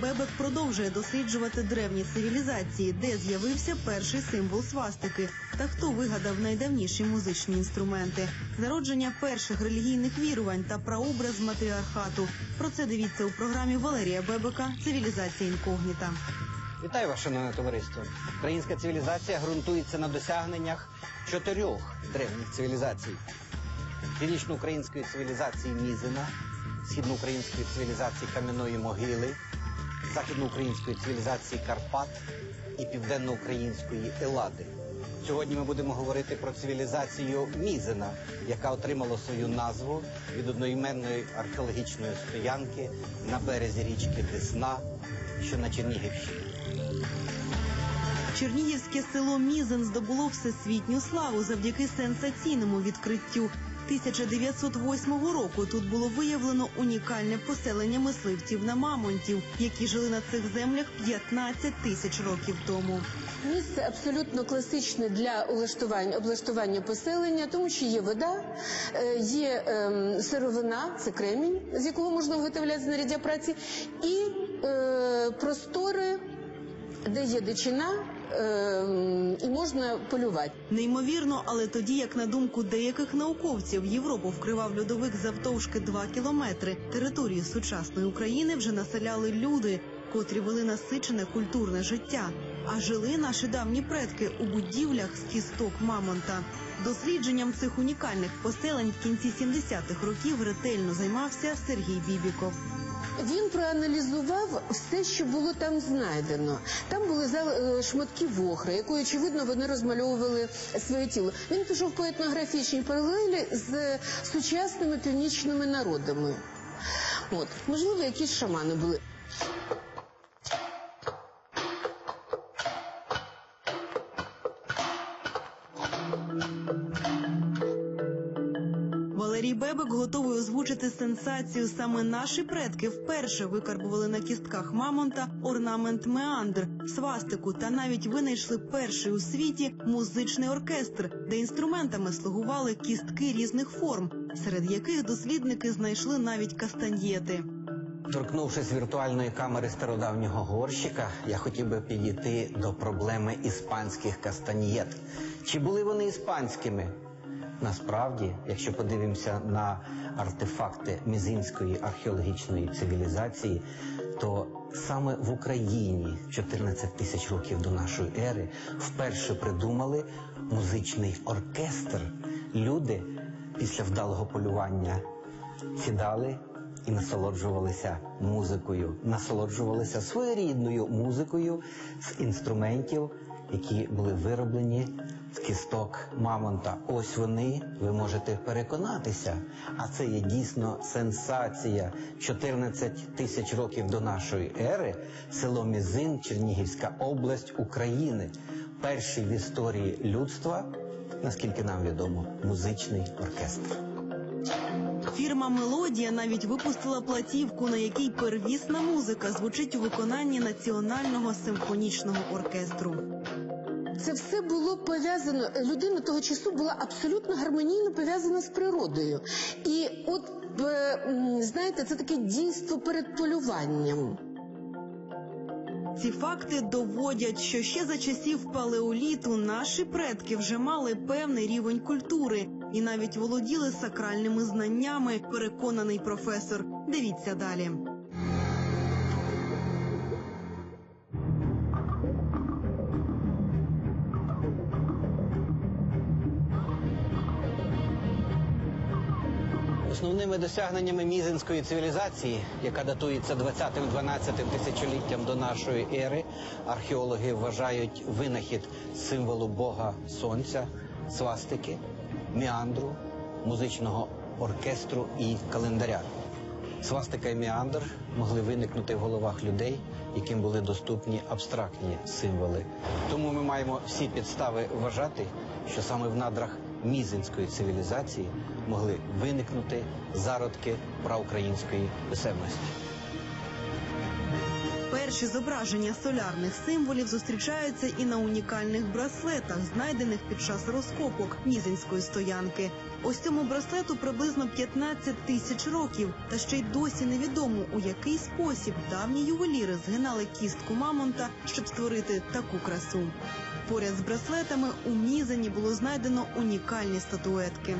Бебек продовжує досліджувати древні цивілізації, де з'явився перший символ свастики та хто вигадав найдавніші музичні інструменти, зародження перших релігійних вірувань та прообраз матріархату. Про це дивіться у програмі Валерія Бебека Цивілізація інкогніта. Вітаю вас, шановне товариство. Українська цивілізація ґрунтується на досягненнях чотирьох древніх цивілізацій: північноукраїнської цивілізації Мізина, східноукраїнської цивілізації Кам'яної Могили, західноукраїнської цивілізації Карпат і південноукраїнської Елади. Сьогодні ми будемо говорити про цивілізацію Мізена, яка отримала свою назву від одноіменної археологічної стоянки на березі річки Десна, що на Чернігівщині. Чернігівське село Мізен здобуло всесвітню славу завдяки сенсаційному відкриттю. 1908 року тут було виявлено унікальне поселення мисливців на мамонтів, які жили на цих землях 15 тисяч років тому. Місце абсолютно класичне для облаштування, облаштування поселення, тому що є вода, е, є ем, сировина, це кремінь, з якого можна виготовляти знаряддя праці, і е, простори, де є дичина, і можна полювати. Неймовірно, але тоді, як на думку деяких науковців, Європу вкривав льодовик завтовшки 2 кілометри. Територію сучасної України вже населяли люди, котрі вели насичене культурне життя. А жили наші давні предки у будівлях з кісток мамонта. Дослідженням цих унікальних поселень в кінці 70-х років ретельно займався Сергій Бібіков. Він проаналізував все, що було там знайдено. Там були е, шматки вохри, якою очевидно вони розмальовували своє тіло. Він пішов по етнографічній паралелі з сучасними північними народами. От можливо, якісь шамани були. Валерій готовий озвучити сенсацію. Саме наші предки вперше викарбували на кістках мамонта орнамент меандр, свастику та навіть винайшли перший у світі музичний оркестр, де інструментами слугували кістки різних форм, серед яких дослідники знайшли навіть кастаньєти. Торкнувшись віртуальної камери стародавнього горщика, я хотів би підійти до проблеми іспанських кастаньєт. Чи були вони іспанськими? Насправді, якщо подивимося на артефакти мізинської археологічної цивілізації, то саме в Україні 14 тисяч років до нашої ери вперше придумали музичний оркестр. Люди після вдалого полювання сідали і насолоджувалися музикою, насолоджувалися своєрідною музикою з інструментів, які були вироблені з кісток мамонта. Ось вони, ви можете переконатися. А це є дійсно сенсація. 14 тисяч років до нашої ери село Мізин, Чернігівська область України. Перший в історії людства, наскільки нам відомо, музичний оркестр. Фірма Мелодія навіть випустила платівку, на якій первісна музика звучить у виконанні національного симфонічного оркестру. Це все було пов'язано. Людина того часу була абсолютно гармонійно пов'язана з природою. І от е, знаєте, це таке дійство перед полюванням. Ці факти доводять, що ще за часів палеоліту наші предки вже мали певний рівень культури і навіть володіли сакральними знаннями. Переконаний професор. Дивіться далі. Основними досягненнями мізинської цивілізації, яка датується 20-12 тисячоліттям до нашої ери, археологи вважають винахід символу Бога Сонця, свастики, міандру, музичного оркестру і календаря. Свастика і міандр могли виникнути в головах людей, яким були доступні абстрактні символи. Тому ми маємо всі підстави вважати, що саме в надрах мізинської цивілізації могли виникнути зародки праукраїнської писемності. Перші зображення солярних символів зустрічаються і на унікальних браслетах, знайдених під час розкопок Мізинської стоянки. Ось цьому браслету приблизно 15 тисяч років, та ще й досі невідомо, у який спосіб давні ювеліри згинали кістку мамонта, щоб створити таку красу. Поряд з браслетами у Мізані було знайдено унікальні статуетки.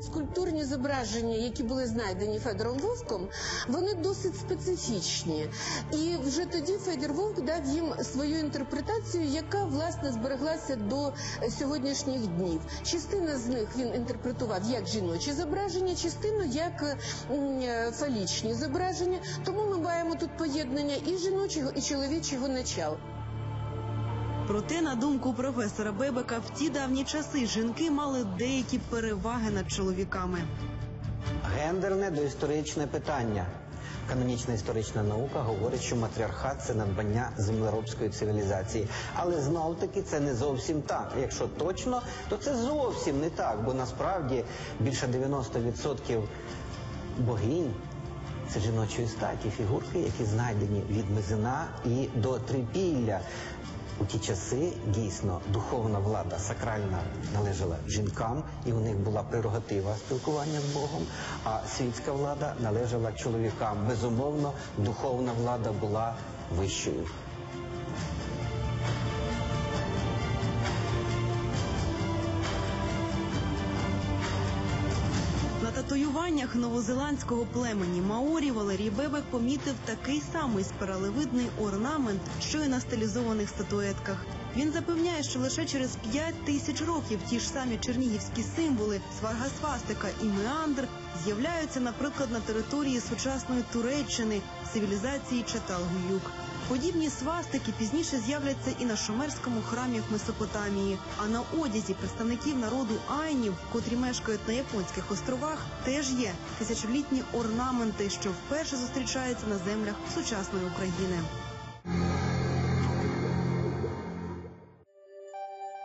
Скульптурні зображення, які були знайдені Федором Вовком, вони досить специфічні. І вже тоді Федір Вовк дав їм свою інтерпретацію, яка власне збереглася до сьогоднішніх днів. Частина з них він інтерпретував як жіночі зображення, частину як фалічні зображення. Тому ми маємо тут поєднання і жіночого, і чоловічого начал. Проте, на думку професора Бебека, в ті давні часи жінки мали деякі переваги над чоловіками. Гендерне доісторичне питання. Канонічна історична наука говорить, що матріархат це надбання землеробської цивілізації. Але знов таки це не зовсім так. Якщо точно, то це зовсім не так, бо насправді більше 90% богинь це жіночої статі, фігурки, які знайдені від мизина і до трипілля. У ті часи дійсно духовна влада сакральна належала жінкам, і у них була прерогатива спілкування з Богом. А світська влада належала чоловікам. Безумовно, духовна влада була вищою. Татуюваннях новозеландського племені Маорі Валерій Бебек помітив такий самий спиралевидний орнамент, що й на стилізованих статуетках. Він запевняє, що лише через 5 тисяч років ті ж самі чернігівські символи сварга свастика і меандр з'являються, наприклад, на території сучасної Туреччини, цивілізації Чаталгуюк. Подібні свастики пізніше з'являться і на шумерському храмі в Месопотамії. А на одязі представників народу айнів, котрі мешкають на японських островах, теж є тисячолітні орнаменти, що вперше зустрічаються на землях сучасної України.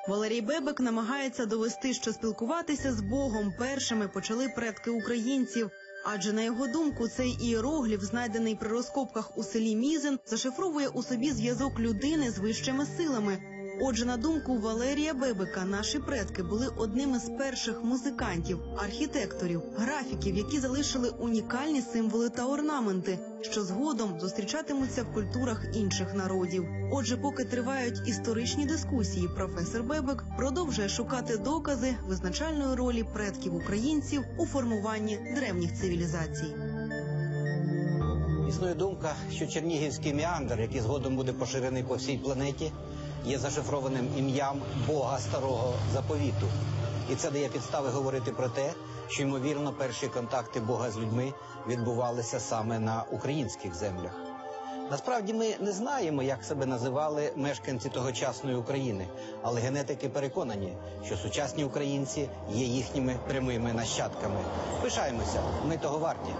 Валерій Бебек намагається довести, що спілкуватися з Богом першими почали предки українців. Адже на його думку, цей іерогліф, знайдений при розкопках у селі Мізен, зашифровує у собі зв'язок людини з вищими силами. Отже, на думку Валерія Бебека, наші предки були одними з перших музикантів, архітекторів, графіків, які залишили унікальні символи та орнаменти, що згодом зустрічатимуться в культурах інших народів. Отже, поки тривають історичні дискусії, професор Бебек продовжує шукати докази визначальної ролі предків українців у формуванні древніх цивілізацій. Існує думка, що чернігівський меандр, який згодом буде поширений по всій планеті, є зашифрованим ім'ям Бога старого заповіту. І це дає підстави говорити про те, що ймовірно перші контакти Бога з людьми відбувалися саме на українських землях. Насправді ми не знаємо, як себе називали мешканці тогочасної України, але генетики переконані, що сучасні українці є їхніми прямими нащадками. Пишаємося, ми того варті.